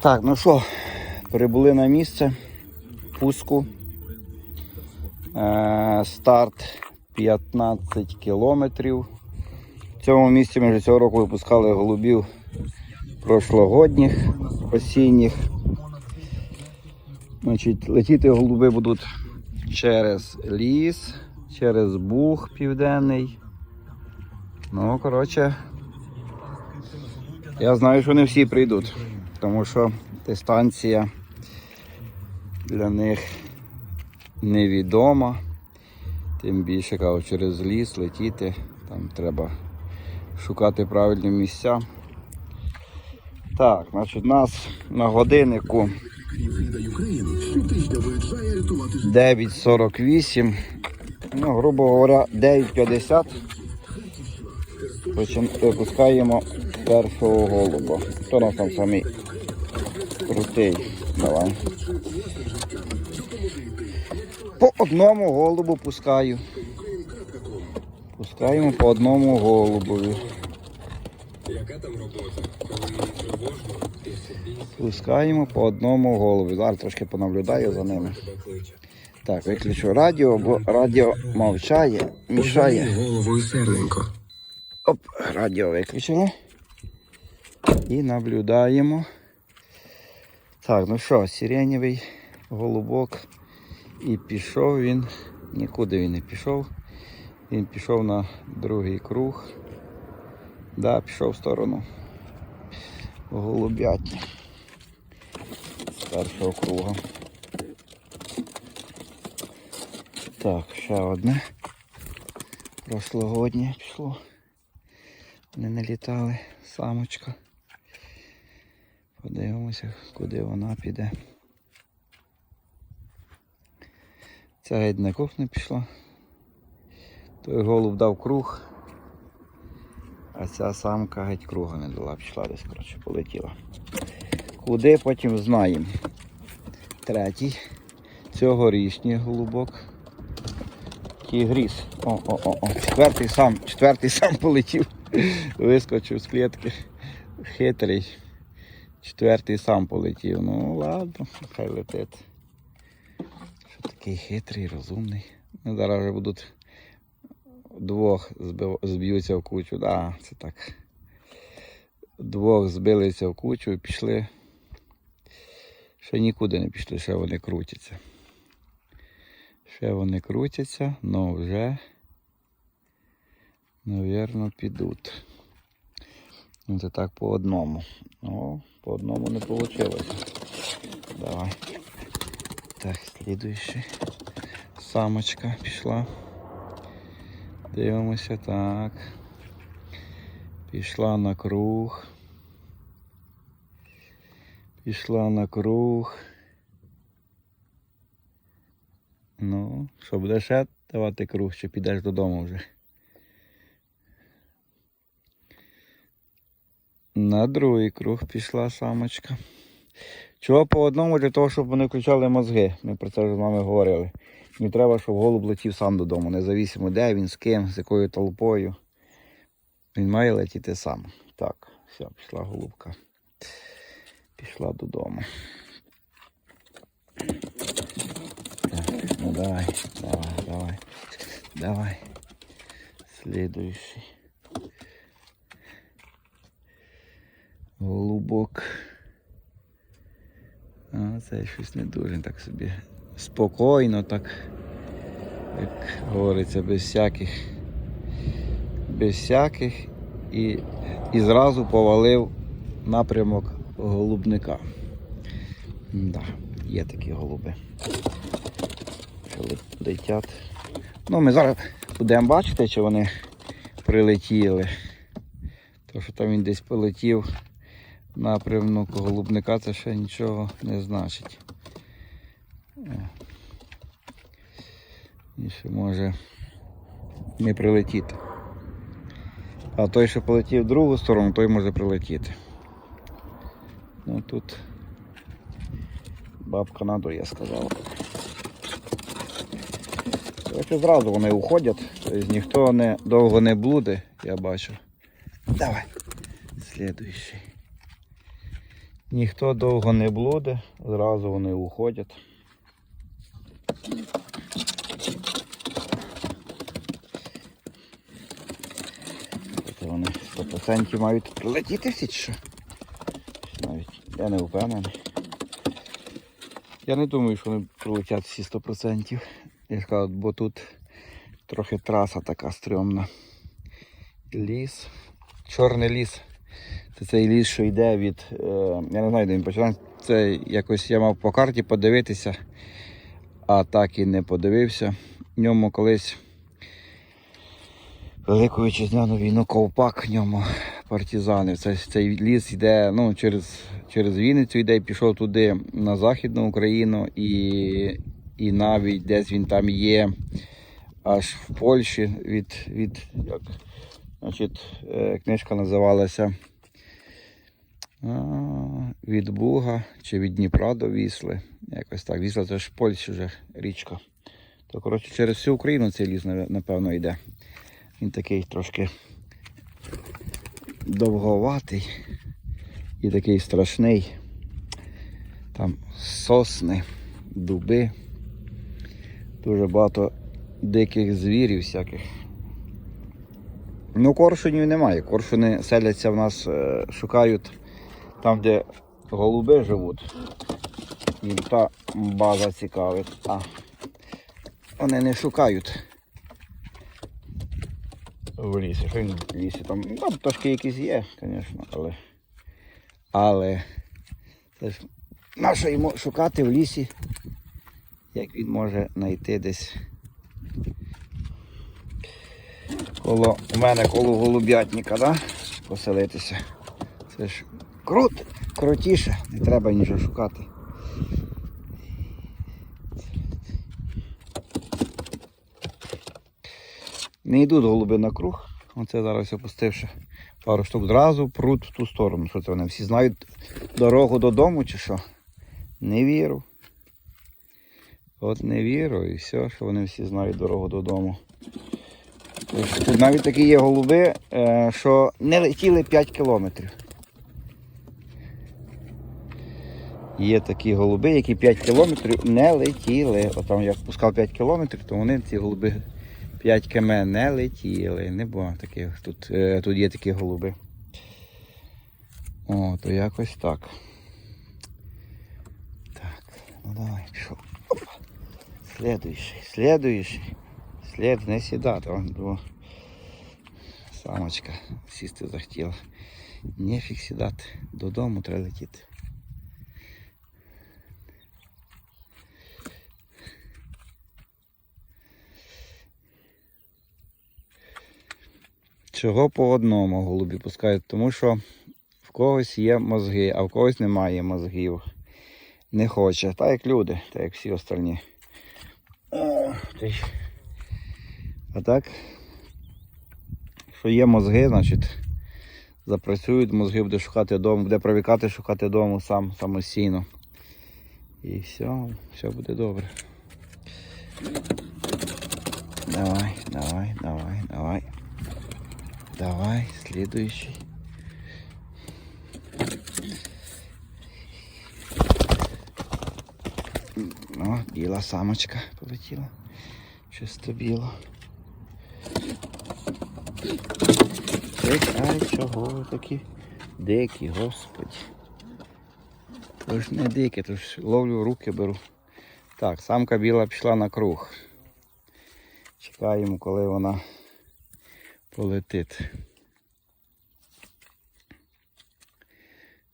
Так, ну що, прибули на місце пуску. Е, старт 15 кілометрів. В цьому місці ми вже цього року випускали голубів прошлогодніх, осінніх. Значить, летіти голуби будуть через ліс, через Буг південний. Ну, коротше, я знаю, що не всі прийдуть, тому що дистанція для них невідома. Тим більше кажу, через ліс летіти, там треба шукати правильні місця. Так, значить, у нас на годиннику 9.48. Ну, грубо говоря, 9.50. Почин- Випускаємо першого голуба. Хто нас там самий крутий? Давай. По одному голубу пускаю. Пускаємо по одному голубові. Пускаємо по одному голубу. Зараз трошки понаблюдаю за ними. Так, виключу радіо, бо радіо мовчає, мішає. головою серненько. Оп, радіо виключили. І наблюдаємо. Так, ну що, сиренєвий голубок. І пішов він. Нікуди він не пішов. Він пішов на другий круг. Да, пішов в сторону голубятні. З першого круга. Так, ще одне. Прошлогоднє пішло. Не літали. Самочка. Подивимося, куди вона піде. Ця геть на кухню пішла. Той голуб дав круг, а ця самка геть круга не дала, пішла десь, коротше, полетіла. Куди потім знаємо. Третій. Цьогорічний голубок. Тігріс. О, о, о, о. Четвертий сам, четвертий сам полетів. Вискочив з клітки. Хитрий. Четвертий сам полетів. Ну ладно, хай летить. Що такий хитрий, розумний. Ну, зараз вже будуть двох зб'ються в кучу. Да, це так. Двох збилися в кучу і пішли. Ще нікуди не пішли, ще вони крутяться. Ще вони крутяться, але вже, навірно, підуть. Ну, це так по одному. О, по одному не вийшло. Давай. Так, слідуючий. Самочка пішла. Дивимося так. Пішла на круг. Пішла на круг. Ну, що будеш давати круг, чи підеш додому вже? На другий круг пішла самочка. Чого по одному? Для того, щоб вони включали мозги. Ми про це вже з вами говорили. Мені треба, щоб голуб летів сам додому, независимо де він, з ким, з якою толпою. Він має летіти сам. Так, все, пішла голубка. Пішла додому. Так, ну давай, давай, давай. Давай. Слідуючий. Голубок. Це щось не дуже так собі. Спокійно, так, як говориться, без всяких. Без всяких і, і зразу повалив напрямок голубника. Да, є такі голуби. Летять. Ну, ми зараз будемо бачити, чи вони прилетіли. То, що там він десь полетів напрямок голубника, це ще нічого не значить. Е. І ще може не прилетіти. А той, що полетів в другу сторону, той може прилетіти. Ну тут бабка надує, сказала. Короче, зразу вони уходять, тобто ніхто не, довго не блуде, я бачу. Давай. Слідуючий. Ніхто довго не блуде, зразу вони уходять. Це вони 100% мають прилетіти всі що? Навіть я не впевнений. Я не думаю, що вони прилетять всі 100%. Я кажу, бо тут трохи траса така стрьомна. Ліс. Чорний ліс. Це цей ліс, що йде від. Е, я не знаю, де він починається. Це якось я мав по карті подивитися, а так і не подивився. В ньому колись Велику вітчизняну війну ковпак в ньому партизани. Це, цей ліс йде ну, через, через Вінницю йде, пішов туди на Західну Україну і, і навіть десь він там є аж в Польщі від, від як, значить, е, книжка називалася Від Буга чи від Дніпра до Вісли. Якось так. Вісла це ж Польщі вже річка. То коротше через всю Україну цей ліс напевно йде. Він такий трошки довговатий і такий страшний. Там сосни, дуби, дуже багато диких звірів всяких. Ну, коршунів немає. Коршуни селяться в нас, е, шукають там, де голуби живуть. Їм та база цікавить. А вони не шукають в лісі. Що в лісі? Там, ну, там пташки якісь є, звісно, але. Але це ж нащо йому шукати в лісі, як він може знайти десь. Коло у мене коло голуб'ятника, да? поселитися. Це ж круто, крутіше, не треба нічого шукати. Не йдуть голуби на круг. Оце зараз опустивши пару штук зразу пруть в ту сторону. Що це вони всі знають дорогу додому чи що? Не вірю. От не вірю і все, що вони всі знають дорогу додому. Тут навіть такі є голуби, е, що не летіли 5 кілометрів. Є такі голуби, які 5 кілометрів не летіли. От там я пускав 5 кілометрів, то вони ці голуби 5 км не летіли. Не було таких. Тут, е, тут є такі голуби. О, то якось так. Так, ну давай, пішов. Слідуючий, слідуючий. Слід не сідати. Вон, бо самочка сісти захотіла. Нефіг сідати. Додому треба летіти. Чого по одному голубі пускають? Тому що в когось є мозги, а в когось немає мозгів. Не хоче. Так як люди, так як всі остальні. А так, що є мозги, значить запрацюють мозги, буде шукати дому, буде привикати шукати дому сам самостійно. І все, все буде добре. Давай, давай, давай, давай. Давай, следующий. О, біла самочка полетіла. Чисто біла. Чекай, чого ви такі дикі, господи. То ж не дикі, то ж ловлю руки беру. Так, самка біла пішла на круг. Чекаємо, коли вона полетить.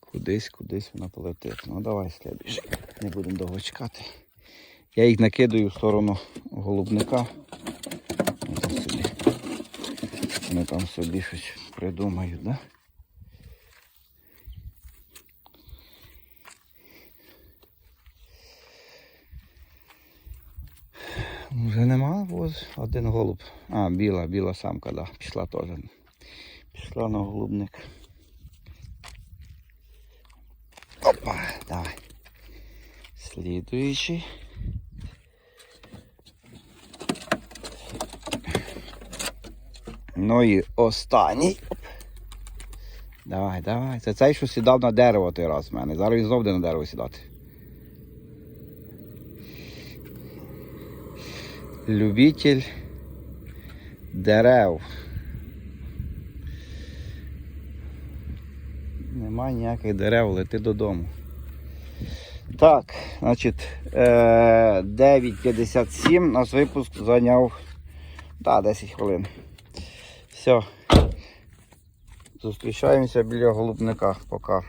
Кудись, кудись вона полетить. Ну давай слідуючий. Не будемо довго чекати. Я їх накидаю в сторону голубника. Вони собі, вони там собі щось придумають, да? Вже нема, ось один голуб. А, біла, біла самка, да. Пішла теж. Пішла на голубник. Опа, давай. Слідуючий. Ну і останній. Давай, давай. Це цей, що сідав на дерево той раз в мене. Зараз він знов на дерево сідати. Любитель дерев. Нема ніяких дерев, лети додому. Так, значить, е, 9.57 наш випуск зайняв да, 10 хвилин. Все. Зустрічаємося біля голубника. Пока.